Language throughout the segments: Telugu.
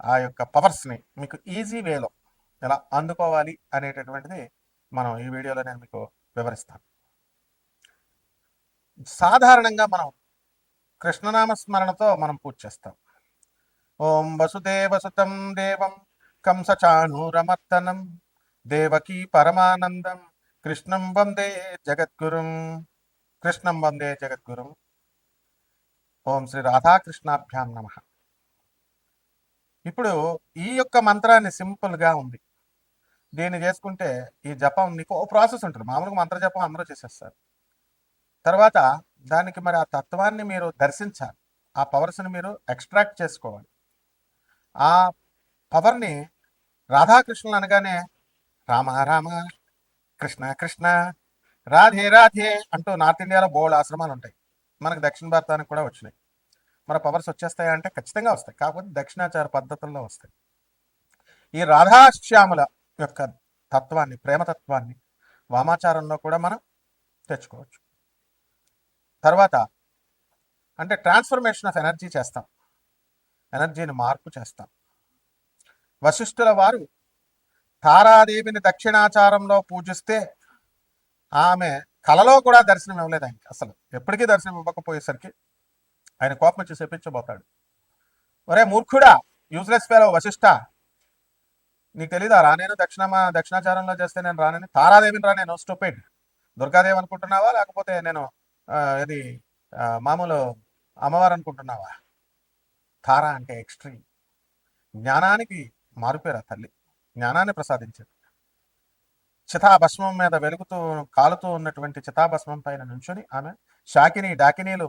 ఆ యొక్క పవర్స్ని మీకు ఈజీ వేలో ఎలా అందుకోవాలి అనేటటువంటిది మనం ఈ వీడియోలో నేను మీకు వివరిస్తాను. సాధారణంగా మనం కృష్ణనామ స్మరణతో మనం పూజ చేస్తాం. ఓం వసుదేవసుతం దేవం కంసచాణూరమర్తనం దేవకీ పరమానందం కృష్ణం వందే జగద్గురుం కృష్ణం వందే జగద్గురుం. ఓం శ్రీ రాధాకృష్ణాభ్యాం నమ. ఇప్పుడు ఈ యొక్క మంత్రాన్ని సింపుల్గా ఉంది. దీన్ని చేసుకుంటే ఈ జపం నీకు ఓ ప్రాసెస్ ఉంటుంది. మామూలుగా మంత్ర జపం అందరూ చేసేస్తారు. తర్వాత దానికి మరి ఆ తత్వాన్ని మీరు దర్శించాలి. ఆ పవర్స్ని మీరు ఎక్స్ట్రాక్ట్ చేసుకోవాలి. ఆ పవర్ని రాధాకృష్ణులు అనగానే రామ రామ కృష్ణ కృష్ణ రాధే రాధే అంటూ నార్త్ ఇండియాలో బోల్డ్ ఆశ్రమాలు ఉంటాయి. మనకు దక్షిణ భారతానికి కూడా వచ్చినాయి. మన పవర్స్ వచ్చేస్తాయా అంటే ఖచ్చితంగా వస్తాయి. కాకపోతే దక్షిణాచార పద్ధతుల్లో వస్తాయి. ఈ రాధాశ్యాముల యొక్క తత్వాన్ని ప్రేమతత్వాన్ని వామాచారంలో కూడా మనం తెచ్చుకోవచ్చు. తర్వాత అంటే ట్రాన్స్ఫర్మేషన్ ఆఫ్ ఎనర్జీ చేస్తాం. ఎనర్జీని మార్పు చేస్తాం. వశిష్ఠుల వారు తారాదేవిని దక్షిణాచారంలో పూజిస్తే ఆమె కలలో కూడా దర్శనం ఇవ్వలేదు ఆయనకి. అసలు ఎప్పటికీ దర్శనం ఇవ్వకపోయేసరికి ఆయన కోపం వచ్చి చెప్పించబోతాడు. ఒరే మూర్ఖుడా యూజ్లెస్ ఫెలో వశిష్ఠ నీకు తెలీదా? రానేను దక్షిణమా దక్షిణాచారంలో చేస్తే నేను రానని. తారాదేవిని రానేను స్టూపిడ్ దుర్గాదేవి అనుకుంటున్నావా? లేకపోతే నేను ఇది మామూలు అమ్మవారు అనుకుంటున్నావా? తారా అంటే ఎక్స్ట్రీమ్ జ్ఞానానికి మారుపేరా తల్లి. జ్ఞానాన్ని ప్రసాదించింది. చితాభస్మం మీద వెలుగుతూ కాలుతూ ఉన్నటువంటి చితాభస్మం పైన నుంచుని ఆమె షాకిని డాకినీలు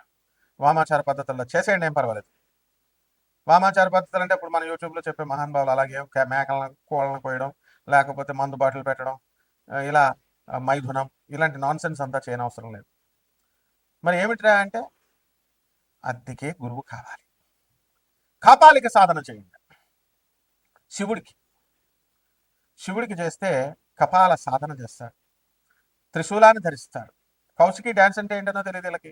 వామాచార పద్ధతుల్లో చేసేయండి ఏం పర్వాలేదు. వామాచార పద్ధతులు అంటే ఇప్పుడు మన యూట్యూబ్లో చెప్పే మహానుభావులు అలాగే మేకలను కోళ్ళను కోయడం లేకపోతే మందు బాటిల్ పెట్టడం ఇలా మైథునం ఇలాంటి నాన్ సెన్స్ అంతా చేయనవసరం లేదు. మరి ఏమిట్రా అంటే అద్దెకే గురువు కావాలి. కాపాలిక సాధన చేయండి. శివుడికి. శివుడికి చేస్తే కపాల సాధన చేస్తాడు. త్రిశూలాన్ని ధరిస్తాడు. కౌశికి డ్యాన్స్ అంటే ఏంటనో తెలియదు వీళ్ళకి.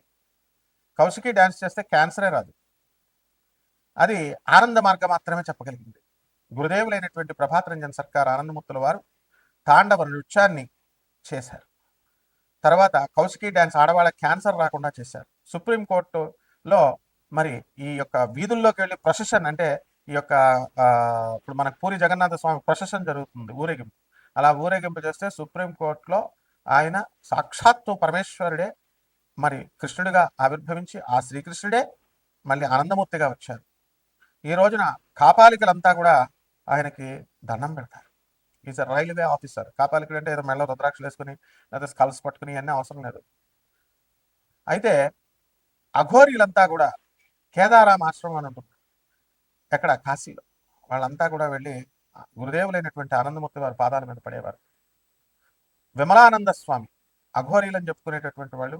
కౌశికి డ్యాన్స్ చేస్తే క్యాన్సరే రాదు. అది ఆనంద మార్గం మాత్రమే చెప్పగలిగింది. గురుదేవులైనటువంటి ప్రభాత్ రంజన్ సర్కార్ ఆనందమూర్తుల వారు తాండవ నృత్యాన్ని చేశారు. తర్వాత కౌశికి డ్యాన్స్ ఆడవాళ్ళ క్యాన్సర్ రాకుండా చేశారు. సుప్రీంకోర్టులో మరి ఈ యొక్క వీధుల్లోకి వెళ్ళి ప్రొసెషన్ అంటే ఈ యొక్క ఇప్పుడు మనకు పూరి జగన్నాథ స్వామి ప్రొసెషన్ జరుగుతుంది ఊరేగింపు. అలా ఊరేగింపు చేస్తే సుప్రీంకోర్టులో ఆయన సాక్షాత్తు పరమేశ్వరుడే మరి కృష్ణుడిగా ఆవిర్భవించి ఆ శ్రీకృష్ణుడే మళ్ళీ ఆనందమూర్తిగా వచ్చారు. ఈ రోజున కాపాలికలంతా కూడా ఆయనకి దండం పెడతారు. ఈజ్ రైల్వే ఆఫీసర్ కాపాలికుడు అంటే ఏదో మెల్ల రుద్రాక్షలు వేసుకుని లేదా స్కల్స్ పట్టుకుని అన్నీ అవసరం లేదు. అయితే అఘోరీలంతా కూడా కేదారాం ఆశ్రమం అని ఉంటుంది ఎక్కడ? కాశీలో. వాళ్ళంతా కూడా వెళ్ళి గురుదేవులైనటువంటి ఆనందమూర్తి వారి పాదాల మీద పడేవారు. విమలానంద స్వామి అఘోరీలని చెప్పుకునేటటువంటి వాళ్ళు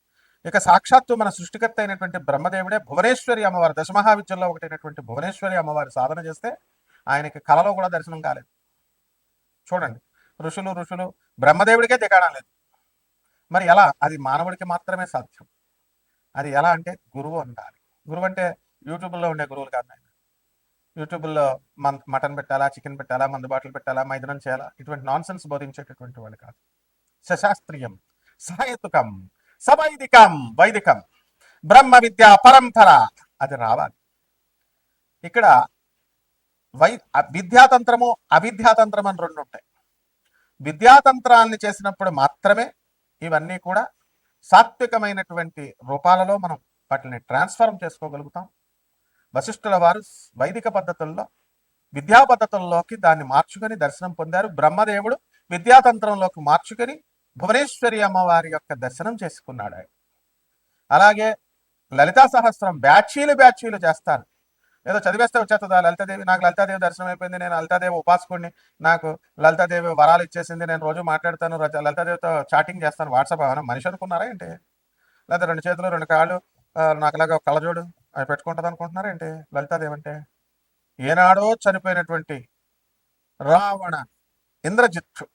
ఇక సాక్షాత్తు మన సృష్టికర్త అయినటువంటి బ్రహ్మదేవుడే భువనేశ్వరి అమ్మవారి దశమహావిద్యంలో ఒకటైనటువంటి భువనేశ్వరి అమ్మవారి సాధన చేస్తే ఆయనకి కలలో కూడా దర్శనం కాలేదు. చూడండి ఋషులు ఋషులు బ్రహ్మదేవుడికే దిగాడం లేదు. మరి ఎలా? అది మానవుడికి మాత్రమే సాధ్యం. అది ఎలా అంటే గురువు ఉండాలి. గురువు అంటే యూట్యూబ్లో ఉండే గురువులు కాదు ఆయన యూట్యూబ్లో మన్ మటన్ పెట్టాలా చికెన్ పెట్టాలా మందు బాటిల్ పెట్టాలా మైదనం చేయాలా? ఇటువంటి నాన్ సెన్స్ బోధించేటటువంటి వాళ్ళు కాదు. సశాస్త్రీయం సహేతుకం సవైదికం వైదికం. బ్రహ్మ విద్య పరంపర అది రావాలి. ఇక్కడ వై విద్యాతంత్రము అవిద్యాతంత్రం అని రెండు ఉంటాయి. విద్యాతంత్రాన్ని చేసినప్పుడు మాత్రమే ఇవన్నీ కూడా సాత్వికమైనటువంటి రూపాలలో మనం వాటిని ట్రాన్స్ఫార్మ్ చేసుకోగలుగుతాం. వశిష్ఠుల వారు వైదిక పద్ధతుల్లో విద్యా పద్ధతుల్లోకి దాన్ని మార్చుకొని దర్శనం పొందారు. బ్రహ్మదేవుడు విద్యాతంత్రంలోకి మార్చుకొని భువనేశ్వరి అమ్మవారి యొక్క దర్శనం చేసుకున్నాడు అలాగే లలితా సహస్రం బ్యాచీలు బ్యాచీలు చేస్తారు. ఏదో చదివేస్తే వచ్చేస్తుందా లలితాదేవి నాకు లలితాదేవి దర్శనం అయిపోయింది నేను లలితాదేవి ఉపాసకుడిని నాకు లలితాదేవి వరాలు ఇచ్చేసింది నేను రోజు మాట్లాడతాను లలితాదేవితో చాటింగ్ చేస్తాను వాట్సాప్ ఏమైనా మనిషి అనుకున్నారా ఏంటి? లేదా రెండు చేతులు రెండు కాళ్ళు నాకు ఇలాగ ఒక కళ్ళజోడు అవి పెట్టుకుంటుంది అనుకుంటున్నారా ఏంటి? లలితాదేవి అంటే ఏనాడో చనిపోయినటువంటి రావణ ఇంద్రజిత్తు.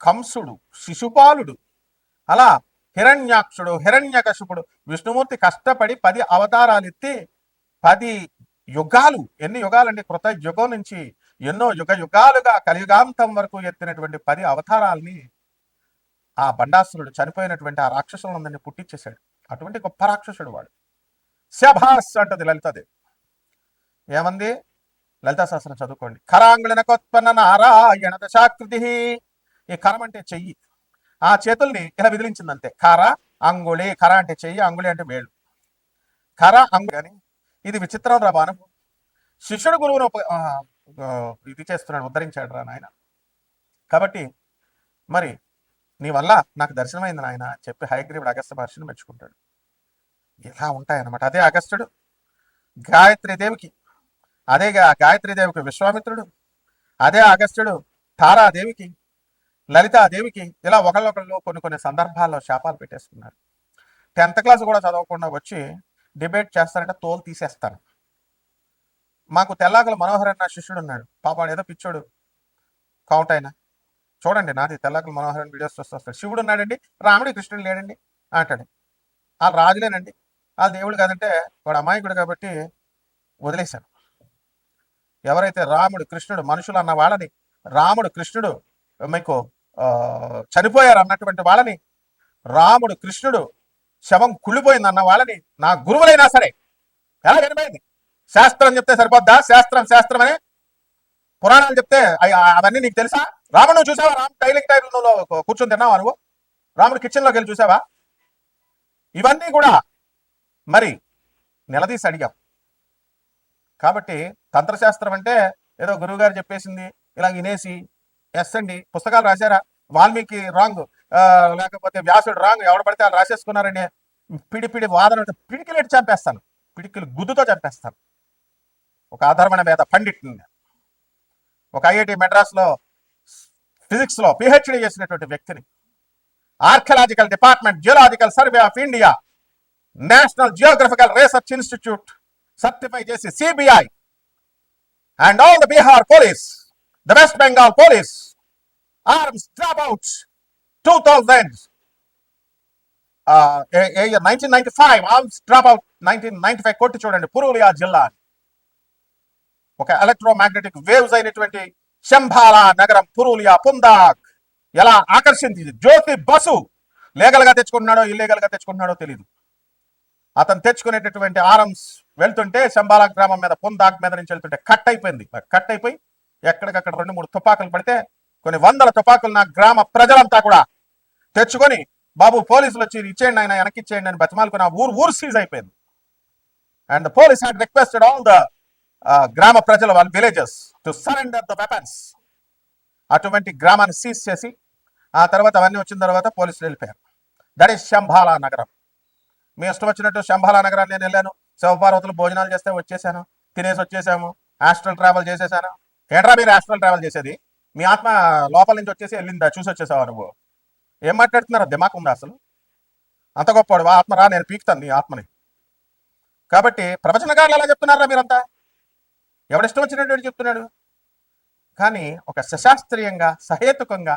కంసుడు శిశుపాలుడు. అలా హిరణ్యాక్షుడు హిరణ్యకశిపుడు విష్ణుమూర్తి కష్టపడి పది అవతారాలు ఎత్తి పది యుగాలు ఎన్ని యుగాలండి? కృత యుగం నుంచి ఎన్నో యుగ యుగాలుగా కలియుగాంతం వరకు ఎత్తినటువంటి పది అవతారాల్ని ఆ బండాసురుడు చనిపోయినటువంటి ఆ రాక్షసులందరినీ పుట్టించేశాడు అటువంటి గొప్ప రాక్షసుడు వాడు. శభాస్ అంటది లలితాదేవి. ఏమంది? లలితా శాస్త్రం చదువుకోండి కరాంగుళనకోత్పన్న నారాయణ దశాకృతి ఈ కరం అంటే చెయ్యి. ఆ చేతుల్ని ఇలా విదిలించింది అంతే కర అంగుళి కర అంటే చెయ్యి అంగుళి అంటే వేళ్ళు కర అంగు అని ఇది విచిత్రం రా బాణం శిష్యుడు గురువును ఇది చేస్తున్నాడు ఉద్ధరించాడు రా నాయన. కాబట్టి మరి నీ వల్ల నాకు దర్శనమైంది నాయన అని చెప్పి హయగ్రీవుడు అగస్త మహర్షిని మెచ్చుకుంటాడు. ఇలా ఉంటాయన్నమాట. అదే అగస్త్యుడు గాయత్రి దేవికి అదే గా- గాయత్రి దేవికి విశ్వామిత్రుడు అదే అగస్త్యుడు తారాదేవికి లలితాదేవికి ఇలా ఒకళ్ళొకళ్ళు కొన్ని కొన్ని సందర్భాల్లో శాపాలు పెట్టేసుకున్నారు. టెన్త్ క్లాస్ కూడా చదవకుండా వచ్చి డిబేట్ చేస్తారంటే తోలు తీసేస్తారు. మాకు తెల్లాకల మనోహర్ అన్న శిష్యుడు ఉన్నాడు. పాపాడు ఏదో పిచ్చోడు. కౌంట్ అయినా. చూడండి నాది తెల్లాకల మనోహర్ అని వీడియోస్ వస్తారు శివుడు ఉన్నాడండి. రాముడి కృష్ణుడు లేడండి అంటాడు. ఆ రాజులేనండి. ఆ దేవుడు కాదంటే వాడు అమాయకుడు కాబట్టి వదిలేశాను ఎవరైతే రాముడు కృష్ణుడు మనుషులు అన్న వాళ్ళని రాముడు కృష్ణుడు మీకు చనిపోయారు అన్నటువంటి వాళ్ళని రాముడు కృష్ణుడు శవం కుళ్ళిపోయింది అన్న వాళ్ళని నా గురువులైనా సరే ఎలా చనిపోయింది? శాస్త్రం చెప్తే సరిపోద్దా? శాస్త్రం శాస్త్రం అని పురాణాలు చెప్తే అవన్నీ నీకు తెలుసా? రాముడు నువ్వు చూసావా? రామ్ టైలింగ్ టైంలో కూర్చొని తిన్నావా నువ్వు? రాముడు కిచెన్లోకి వెళ్ళి చూసావా? ఇవన్నీ కూడా మరి నిలదీసి అడిగాం. కాబట్టి తంత్రశాస్త్రం అంటే ఏదో గురువుగారు చెప్పేసింది ఇలా వినేసి ఎస్ అండి పుస్తకాలు రాశారా? వాల్మీకి రాంగ్ లేకపోతే వ్యాసుడు రాంగ్ ఎవడు పడితే వాళ్ళు రాసేసుకున్నారని పిడిపిడి వాదన ఉంటే పిడికిలేటి చంపేస్తాను. పిడికిలు గుద్దుతో చంపేస్తాను. ఒక ఆధారమైన మీద పండిట్ని ఒక ఐఐటి మెడ్రాస్లో ఫిజిక్స్లో పిహెచ్డి చేసినటువంటి వ్యక్తిని. Archaeological department geological survey of India national geographical research institute certify చేసి CBI and all the Bihar police the West Bengal police arms drop out two thousand nineteen ninety five arms drop out nineteen ninety five కొట్టి చూడండి. పురూలియా జిల్లా. ఒక ఎలక్ట్రోమాగ్నెటిక్ వేవ్స్ అయినటువంటి శంభాలా నగరం పురూలియా పుందాక్. ఎలా ఆకర్షించింది జ్యోతి బసు. లీగల్గా తెచ్చుకున్నాడో ఇల్లీగల్గా తెచ్చుకుంటున్నాడో తెలియదు అతను తెచ్చుకునేటటువంటి ఆర్మ్స్ వెళ్తుంటే శంబాల గ్రామం మీద పుందాక్ మీద నుంచి వెళ్తుంటే కట్ అయిపోయింది. కట్ అయిపోయి ఎక్కడికక్కడ రెండు మూడు తుపాకులు పడితే కొన్ని వందల తుపాకులు నా గ్రామ ప్రజలంతా కూడా తెచ్చుకొని బాబు పోలీసులు వచ్చి ఇచ్చేయండి ఆయన వెనక్కి ఇచ్చేయండి అని బతిమాలకు నా ఊరు ఊరు సీజ్ అయిపోయింది. And the police had requested all the గ్రామ ప్రజల వాళ్ళ villages to surrender the weapons అటువంటి గ్రామాన్ని సీజ్ చేసి ఆ తర్వాత అవన్నీ వచ్చిన తర్వాత పోలీసులు వెళ్ళిపోయారు. దట్ ఈస్ శంభాలా నగరం. మీ ఇష్టం వచ్చినట్టు శంభాలా నగరాన్ని నేను వెళ్ళాను. శివపార్వతులు భోజనాలు చేస్తే వచ్చేసాను. తినేసి వచ్చేసాము. ఆస్ట్రల్ ట్రావెల్ చేసేసాను. ఏంట్రా మీరు హాస్టల్ ట్రావెల్ చేసేది? మీ ఆత్మ లోపల నుంచి వచ్చేసి వెళ్ళిందా? చూసి వచ్చేసావా నువ్వు? ఏం మాట్లాడుతున్నారా? దిమాక్ ఉందా అసలు? అంత గొప్పవాడు ఆత్మ రా నేను పీకుతాను నీ ఆత్మని. కాబట్టి ప్రవచనకారులు ఎలా చెప్తున్నారా మీరంతా? ఎవడిష్టం వచ్చినటువంటి చెప్తున్నాడు? కానీ ఒక సశాస్త్రీయంగా సహేతుకంగా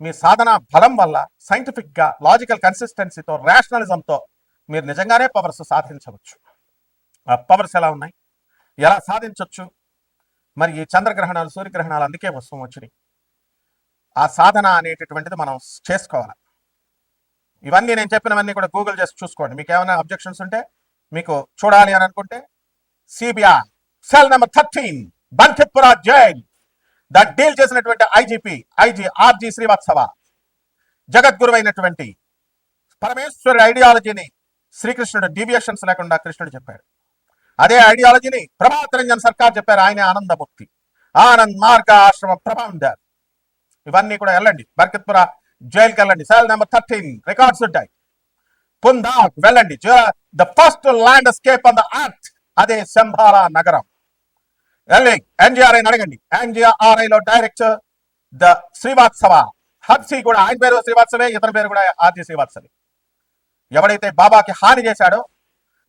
మీ సాధన బలం వల్ల సైంటిఫిక్గా లాజికల్ కన్సిస్టెన్సీతో రేషనలిజంతో మీరు నిజంగానే పవర్స్ సాధించవచ్చు. ఆ పవర్స్ ఎలా ఉన్నాయి? ఎలా సాధించవచ్చు మరి ఈ చంద్రగ్రహణాలు సూర్యగ్రహణాలు అందుకే వస్తూ వచ్చినాయి. ఆ సాధన అనేటటువంటిది మనం చేసుకోవాలి. ఇవన్నీ నేను చెప్పినవన్నీ కూడా గూగుల్ చేసి చూసుకోండి. మీకు ఏమైనా అబ్జెక్షన్స్ ఉంటే మీకు చూడాలి అని అనుకుంటే CBI cell number thirteen Bankitpura jail that deal చేసినటువంటి ఐజీపీ ఐజీ ఆర్జీ శ్రీవాత్సవ జగద్గురు అయినటువంటి పరమేశ్వరుడి ఐడియాలజీని శ్రీకృష్ణుడు డీవియేషన్స్ లేకుండా కృష్ణుడు చెప్పాడు. అదే ఐడియాలజీని ప్రభాత్ రంజన్ సర్కార్ చెప్పారు ఆయన ఆనందమూర్తి. ఆనంద్ మార్గ ఆశ్రమ ప్రభాండర్ ఇవన్నీ కూడా వెళ్ళండి. బర్కత్పుర జైలుకి వెళ్ళండి. సెల్ నెంబర్ థర్టీన్ రికార్డ్స్ ఉంటాయి. పుందా వెళ్ళండి. The first landscape on the earth అదే శంభాల నగరం. వెళ్ళి ఎన్జిఆర్ఐ అడగండి. ఎన్జిఆర్ఐలో డైరెక్టర్ ద శ్రీవాత్సవ హబ్సి కూడా ఆయన పేరు శ్రీవాత్సవే ఇతని పేరు కూడా ఆర్జీ శ్రీవాత్సవే ఎవడైతే బాబాకి హాని చేశాడో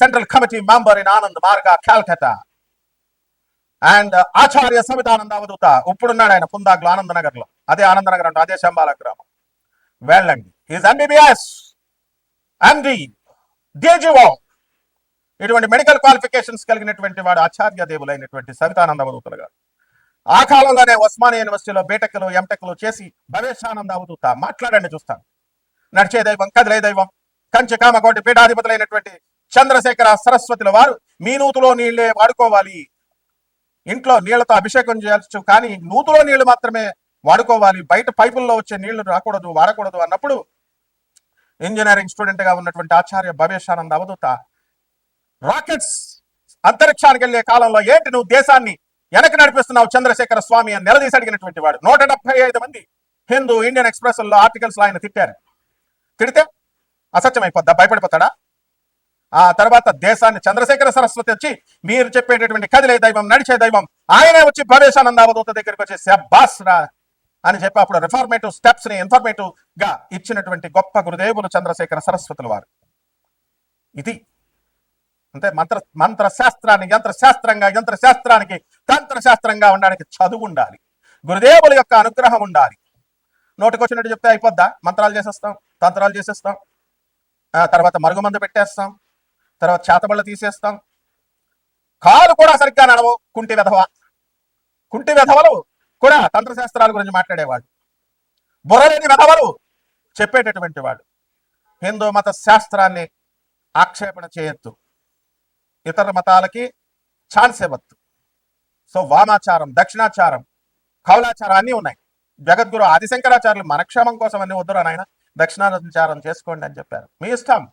central committee member in Anand Marga Calcutta and ఆచార్య సమితానంద అవధూత ఇప్పుడున్నాడు ఆయన పుందాగ్లో ఆనందనగర్లో అదే ఆనందనగర్ అంటే అదే శంబాల గ్రామం. వెళ్ళండి. ఈజ్ ఎంబీబీఎస్ ఎండి డిజిఓ ఇటువంటి మెడికల్ క్వాలిఫికేషన్స్ కలిగినటువంటి వాడు ఆచార్య దేవులైనటువంటి సవితానంద అవధూతలు గారు. ఆ కాలంలోనే ఉస్మానియా యూనివర్సిటీలో బీటెక్లు ఎంటెక్లు చేసి భవేశానంద అవధూత మాట్లాడండి చూస్తాను. నడిచే దైవం కదిలే దైవం కంచి కామకోటి పీఠాధిపతులైనటువంటి చంద్రశేఖర సరస్వతుల వారు మీ నూతులో నీళ్ళే వాడుకోవాలి. ఇంట్లో నీళ్ళతో అభిషేకం చేయవచ్చు కానీ నూతులో నీళ్ళు మాత్రమే వాడుకోవాలి. బయట పైపుల్లో వచ్చే నీళ్ళు రాకూడదు వాడకూడదు అన్నప్పుడు ఇంజనీరింగ్ స్టూడెంట్గా ఉన్నటువంటి ఆచార్య భవేశానంద అవధూత రాకెట్స్ అంతరిక్షానికి వెళ్ళే కాలంలో ఏంటి నువ్వు దేశాన్ని వెనక్కి నడిపిస్తున్నావు చంద్రశేఖర స్వామి అని నిలదీసి అడిగినటువంటి వాడు. నూట డెబ్బై ఐదు మంది హిందూ ఇండియన్ ఎక్స్ప్రెస్లో ఆర్టికల్స్లో ఆయన తిట్టారు. తిడితే అసత్యం అయిపోద్దా? భయపడిపోతాడా? ఆ తర్వాత దేశాన్ని చంద్రశేఖర సరస్వతి వచ్చి మీరు చెప్పేటటువంటి కదిలే దైవం నడిచే దైవం ఆయనే వచ్చి ప్రవేశానంద అవధూత దగ్గరికి వచ్చి శబ్బాస్ రా అని చెప్పి అప్పుడు రిఫార్మేటివ్ స్టెప్స్ని ఇన్ఫర్మేటివ్గా ఇచ్చినటువంటి గొప్ప గురుదేవులు చంద్రశేఖర సరస్వతుల వారు. ఇది అంటే మంత్ర మంత్ర శాస్త్రాన్ని యంత్ర శాస్త్రంగా యంత్ర శాస్త్రానికి తంత్ర శాస్త్రంగా ఉండడానికి చదువు ఉండాలి. గురుదేవుల యొక్క అనుగ్రహం ఉండాలి. నోటికొచ్చినట్టు చెప్తే అయిపోద్దా? మంత్రాలు చేసేస్తాం తంత్రాలు చేసేస్తాం. ఆ తర్వాత మరుగుమందు పెట్టేస్తాం. తర్వాత చేతబళ్ళు తీసేస్తాం. కాలు కూడా సరిగ్గా నడవు కుంటి వెధవ. కుంటి వెధవలు కూడా తంత్రశాస్త్రాల గురించి మాట్లాడేవాడు బుర్రలేని వెధవలు చెప్పేటటువంటి వాడు హిందూ మత శాస్త్రాన్ని ఆక్షేపణ చేయొద్దు. ఇతర మతాలకి ఛాన్స్ ఇవ్వద్దు. సో వామాచారం దక్షిణాచారం కౌలాచారం అన్నీ ఉన్నాయి. జగద్గురు ఆదిశంకరాచార్యులు మనక్షేమం కోసం అన్ని వద్దురా నాయన దక్షిణాచారం చేసుకోండి అని చెప్పారు. మీ ఇష్టం.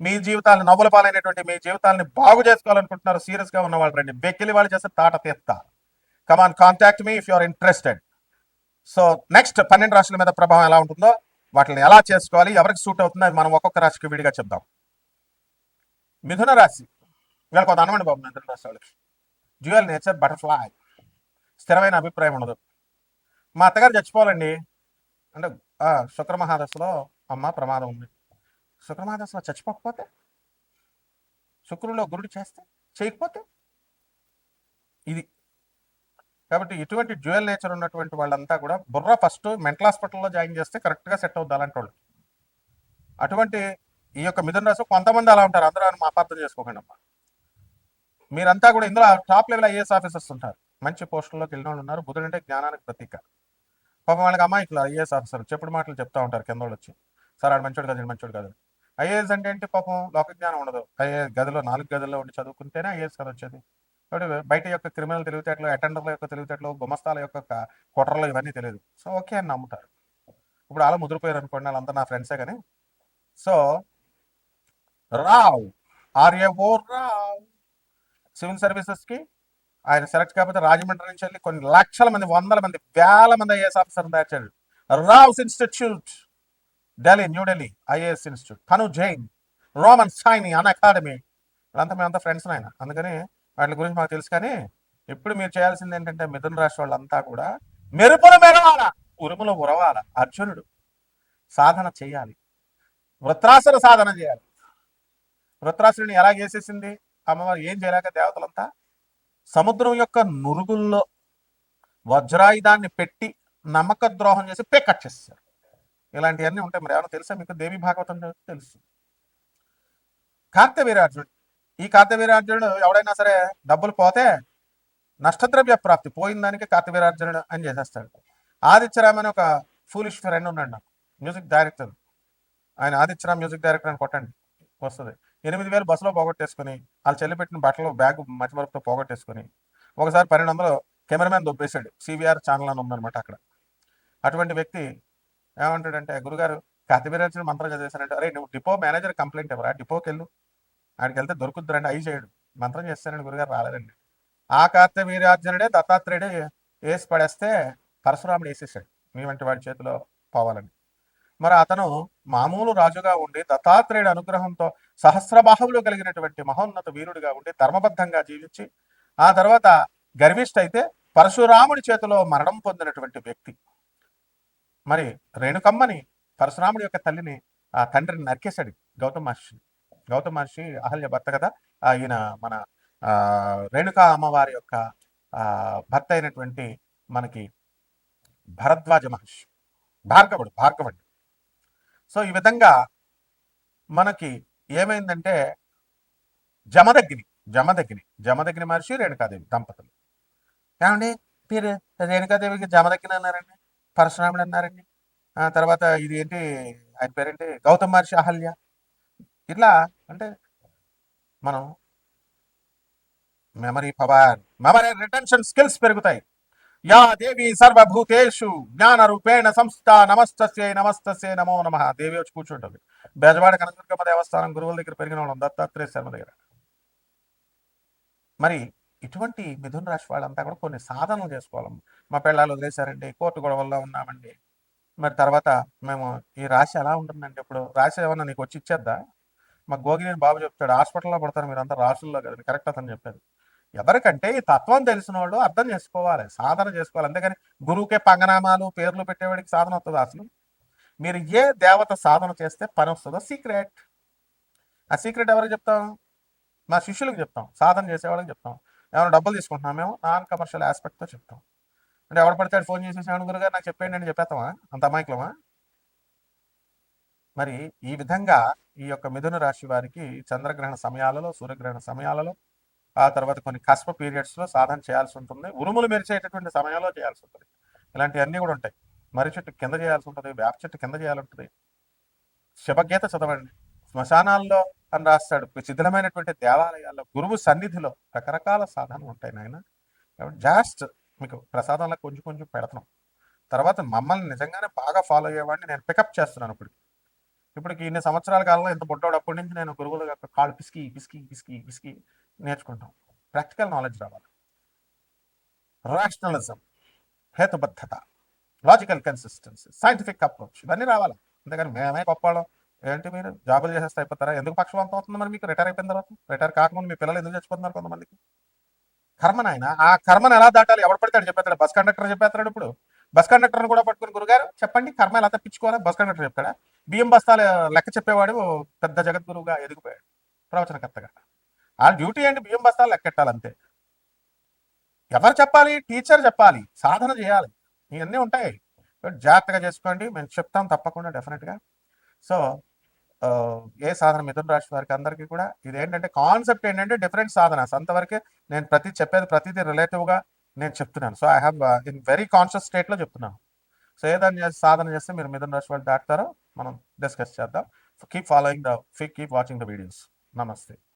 మీ జీవితాలను నవ్వుల పాలైనటువంటి మీ జీవితాలని బాగు చేసుకోవాలనుకుంటున్నారు సీరియస్గా ఉన్న వాళ్ళు రండి. బెక్కిలి వాళ్ళు చేస్తే తాట తీస్తా. Come on contact me if you are interested so next పన్నెండు రాశుల మీద ప్రభావం ఎలా ఉంటుందో వాటిని ఎలా చేసుకోవాలి ఎవరికి సూట్ అవుతుందో అది మనం ఒక్కొక్క రాశికి విడిగా చెప్దాం. మిథున రాశి. వీళ్ళకి కొంత అనవండి బాబు మిథున రాశి వాళ్ళకి. డ్యూయల్ నేచర్ బటర్ఫ్లై స్థిరమైన అభిప్రాయం ఉండదు. మా అత్తగారు చచ్చిపోవాలండి. అంటే శుక్ర మహాదశలో అమ్మ ప్రమాదం ఉంది. శుక్ర చచ్చిపోకపోతే? శుక్రులో గురుడు చేస్తే? చేయకపోతే? ఇది. కాబట్టి ఇటువంటి డ్యూయల్ నేచర్ ఉన్నటువంటి వాళ్ళంతా కూడా బుర్ర ఫస్ట్ మెంటల్ హాస్పిటల్లో జాయిన్ చేస్తే కరెక్ట్గా సెట్ అవుద్ది అలాంటి వాళ్ళు. అటువంటి ఈ యొక్క మిథున రాశి కొంతమంది అలా ఉంటారు. అందరూ అని అపార్థం చేసుకోకండి అమ్మా. మీరంతా కూడా ఇందులో టాప్ లెవెల్ ఐఏఎస్ ఆఫీసర్స్ ఉంటారు. మంచి పోస్టుల్లోకి వెళ్ళిన వాళ్ళు ఉన్నారు. బుధుడు అంటే జ్ఞానానికి ప్రతీక. పాపం వాళ్ళకి అమ్మాయికులు ఐఏఎస్ ఆఫీసర్ చెప్పుడు మాటలు చెప్తా ఉంటారు. కింద వాళ్ళు వచ్చి సార్ ఆడు మంచోడు కాదు మంచోడు కాదు ఐఏఎస్ అంటే ఏంటి పాపం? లోక జ్ఞానం ఉండదు. ఐఏఎస్ గదిలో నాలుగు గదుల్లో ఉండి చదువుకుంటేనే ఐఏఎస్ కదా వచ్చేది. కాబట్టి బయట యొక్క క్రిమినల్ తెలివితేటలు అటెండర్ల యొక్క తెలివితేటలు గుమస్తాల యొక్క కుట్రలు ఇవన్నీ తెలియదు. సో ఓకే అని నమ్ముతారు. ఇప్పుడు అలా ముదిరిపోయారు అనుకోండి వాళ్ళంతా నా ఫ్రెండ్సే కానీ. So Rao! RAO Rao! Civil సర్వీసెస్కి ఆయన సెలెక్ట్ కాకపోతే రాజమండ్రి నుంచి వెళ్ళి కొన్ని లక్షల మంది వందల మంది వేల మంది ఐఏఎస్ ఆఫీసర్ తయారు చేశాడు. Rao's institute! Delhi New Delhi IAS institute. తను జైన్ రోమన్ సైని అన్ అకాడమీ. వాళ్ళంతా మేమంతా ఫ్రెండ్స్ ఆయన అందుకని వాటి గురించి మాకు తెలుసు కానీ ఇప్పుడు మీరు చేయాల్సింది ఏంటంటే మిథున రాశి వాళ్ళంతా కూడా మెరుపులు మెరవాల ఉరుములు ఉరవాల. అర్జునుడు సాధన చేయాలి. వృత్రాసుర సాధన చేయాలి. వృత్రాసురుని ఎలా చేసేసింది? అమ్మవారు ఏం చేయలేక దేవతలంతా సముద్రం యొక్క నురుగుల్లో వజ్రాయుధాన్ని పెట్టి నమ్మక ద్రోహం చేసి పేకట్ చేస్తారు ఇలాంటివన్నీ ఉంటాయి. మరి ఏమైనా తెలుసా మీకు? దేవి భాగవతం తెలుసు. కార్తవీరార్జుడు ఈ కార్తవీరార్జునుడు ఎవడైనా సరే డబ్బులు పోతే నష్టద్రవ్య ప్రాప్తి పోయిన దానికి కార్తవీరార్జునుడు అని చేసేస్తాడు. ఆదిత్యరామ్ అని ఒక ఫూలిష్ ఫ్రెండ్ ఉన్నాడు నాకు మ్యూజిక్ డైరెక్టర్ ఆయన ఆదిత్యరామ్ మ్యూజిక్ డైరెక్టర్ అని కొట్టండి వస్తుంది. ఎనిమిది వేలు బస్సులో పోగొట్టేసుకుని వాళ్ళు చెల్లి పెట్టిన బట్టలు బ్యాగ్ మధ్యవరపుతో పోగొట్టేసుకుని ఒకసారి పన్నెండు వందలు కెమెరామెన్ దొబ్బేశాడు. సివిఆర్ ఛానల్ అని ఉందన్నమాట అక్కడ. అటువంటి వ్యక్తి ఏమంటాడంటే గురుగారు కథబీరాజు మంత్రం చదివేశానంటే అరే నువ్వు డిపో మేనేజర్ కంప్లైంట్ ఇవ్వరా? డిపోకి వెళ్ళు. ఆడికి వెళ్తే దొరుకుద్దురండి అయి చేయడు. మంత్రం చేస్తానండి గురుగారు రాలేదండి. ఆ కార్తవీర్యార్జునుడే దత్తాత్రేయుడు వేసి పడేస్తే పరశురాముడు వేసేసాడు మీ వంటి వాడి చేతిలో పోవాలని. మరి అతను మామూలు రాజుగా ఉండి దత్తాత్రేయుడు అనుగ్రహంతో సహస్రబాహువులు కలిగినటువంటి మహోన్నత వీరుడిగా ఉండి ధర్మబద్ధంగా జీవించి ఆ తర్వాత గర్విష్ఠ అయితే పరశురాముడి చేతిలో మరణం పొందినటువంటి వ్యక్తి. మరి రేణుకమ్మని పరశురాముడి యొక్క తల్లిని ఆ తండ్రిని నరికేశాడు గౌతమ మహర్షి గౌతమ మహర్షి అహల్య భర్త కదా ఈయన మన ఆ రేణుకా అమ్మవారి యొక్క ఆ భర్త అయినటువంటి మనకి భరద్వాజ మహర్షి భార్గవుడు భార్గవుడు. సో ఈ విధంగా మనకి ఏమైందంటే జమదగ్ని జమదగ్ని జమదగ్ని మహర్షి రేణుకాదేవి దంపతులు. ఏమండి మీరు రేణుకాదేవికి జమదగ్ని అన్నారండి? పరశురాముడు అన్నారండి. తర్వాత ఇది ఏంటి ఆయన పేరేంటి? గౌతమ్ మహర్షి అహల్య. ఇట్లా అంటే మనం memory power memory retention skills పెరుగుతాయి. యా దేవి సర్వభూతేషు జ్ఞాన రూపేణ సంస్థ నమస్తస్యై నమస్తస్యై నమో నమ. దేవి వచ్చి కూర్చుంటుంది. బెజవాడ కనదుర్గమ్మ దేవస్థానం గురువుల దగ్గర పెరిగిన వాళ్ళం దత్తాత్రేయ శర్మ దగ్గర. మరి ఇటువంటి మిథున రాశి వాళ్ళంతా కూడా కొన్ని సాధనలు చేసుకోవాలి మా పిల్లలు వదిలేశారండి కోర్టు గొడవల్లో ఉన్నామండి. మరి తర్వాత మేము ఈ రాశి ఎలా ఉంటుందండి? ఇప్పుడు రాశి ఏమన్నా నీకు వచ్చి ఇచ్చేద్దా? మా గోగినేని బాబు చెప్తాడు హాస్పిటల్లో పడతారు మీరంతా రాసుల్లో కదండి. కరెక్ట్ అతను చెప్పారు ఎవరికంటే ఈ తత్వం తెలిసిన వాళ్ళు అర్థం చేసుకోవాలి సాధన చేసుకోవాలి. అంతేగాని గురువుకే పంగనామాలు పేర్లు పెట్టేవాడికి సాధన వస్తుంది అసలు? మీరు ఏ దేవత సాధన చేస్తే పని వస్తుందో సీక్రెట్. ఆ సీక్రెట్ ఎవరికి చెప్తాం? మా శిష్యులకు చెప్తాం సాధన చేసేవాళ్ళకి చెప్తాం. ఏమైనా డబ్బులు తీసుకుంటున్నాం మేము? నాన్ కమర్షియల్ ఆస్పెక్ట్తో చెప్తాం. అంటే ఎవడు పడితే ఫోన్ చేసేసి "ఏమన్నా గారు నాకు చెప్పేయండి అని చెప్పేస్తామా అంత అమాయకులమా? మరి ఈ విధంగా ఈ యొక్క మిథున రాశి వారికి చంద్రగ్రహణ సమయాలలో సూర్యగ్రహణ సమయాలలో ఆ తర్వాత కొన్ని కస్ప పీరియడ్స్లో సాధన చేయాల్సి ఉంటుంది. ఉరుములు మెరిచేటటువంటి సమయంలో చేయాల్సి ఉంటుంది. ఇలాంటివన్నీ కూడా ఉంటాయి. మర్రి చెట్టు కింద చేయాల్సి ఉంటుంది వేప చెట్టు కింద చేయాలి ఉంటుంది. శివగీత చదవండి. శ్మశానాల్లో అని రాస్తాడు. శిథిలమైనటువంటి దేవాలయాల్లో గురువు సన్నిధిలో రకరకాల సాధనలు ఉంటాయి నాయన. జాస్ట్ మీకు ప్రసాదంలో కొంచెం కొంచెం పెడతాం తర్వాత మమ్మల్ని నిజంగానే బాగా ఫాలో అయ్యేవాడిని నేను పికప్ చేస్తున్నాను ఇప్పుడు ఇప్పటికి ఇన్ని సంవత్సరాల కాలంలో ఇంత పుట్టాడు అప్పటి నుంచి నేను గురువుల యొక్క కాళ్ళు పిసికి పిసికి పిసికి పిసికి నేర్చుకుంటాం. ప్రాక్టికల్ నాలెడ్జ్ రావాలి. రాషనలిజం హేతుబద్ధత లాజికల్ కన్సిస్టెన్సీ సైంటిఫిక్ అప్రోచ్ ఇవన్నీ రావాలి. అంతేగాని మేమే గొప్పవాళ్ళం. ఏంటి మీరు జాబులు చేసేస్తే అయిపోతారా? ఎందుకు పక్షవంతం అవుతుంది మరి మీకు? రిటైర్ అయిపోయిన తర్వాత? రిటైర్ కాకముందు మీ పిల్లలు ఎందుకు చచ్చిపోతున్నారు కొంతమందికి? కర్మ నాయన ఆ కర్మను ఎలా దాటాలి? ఎవడు పడితే చెప్పేస్తాడు. బస్ కండక్టర్ చెప్పేస్తాడు ఇప్పుడు. బస్ కండక్టర్ని కూడా పట్టుకుని గురుగారు చెప్పండి కర్మ ఎలా తప్పించుకోవాలి? బస్ కండక్టర్ చెప్తాడా? బియ్యం బస్తాలు లెక్క చెప్పేవాడు పెద్ద జగద్గురువుగా ఎదిగిపోయాడు. ప్రవచనకర్తగా. ఆ డ్యూటీ ఏంటి? బియ్యం బస్తాలు లెక్కెట్టాలి అంతే ఎవరు చెప్పాలి? టీచర్ చెప్పాలి. సాధన చేయాలి. ఇవన్నీ ఉంటాయి. జాగ్రత్తగా చేసుకోండి. మేము చెప్తాం తప్పకుండా డెఫినెట్గా. సో ఏ సాధన మిథున రాశి వారికి అందరికీ కూడా ఇది ఏంటంటే కాన్సెప్ట్ ఏంటంటే డిఫరెంట్ సాధన. అంతవరకే నేను ప్రతి చెప్పేది ప్రతిదీ రిలేటివ్గా నేను చెప్తున్నాను. So I have in very conscious స్టేట్లో చెప్తున్నాను. సో ఏదైనా చేసి సాధన చేస్తే మీరు మిథున రాశి వాళ్ళు దాటుతారో మనం డిస్కస్ చేద్దాం. Keep following the keep watching the videos నమస్తే.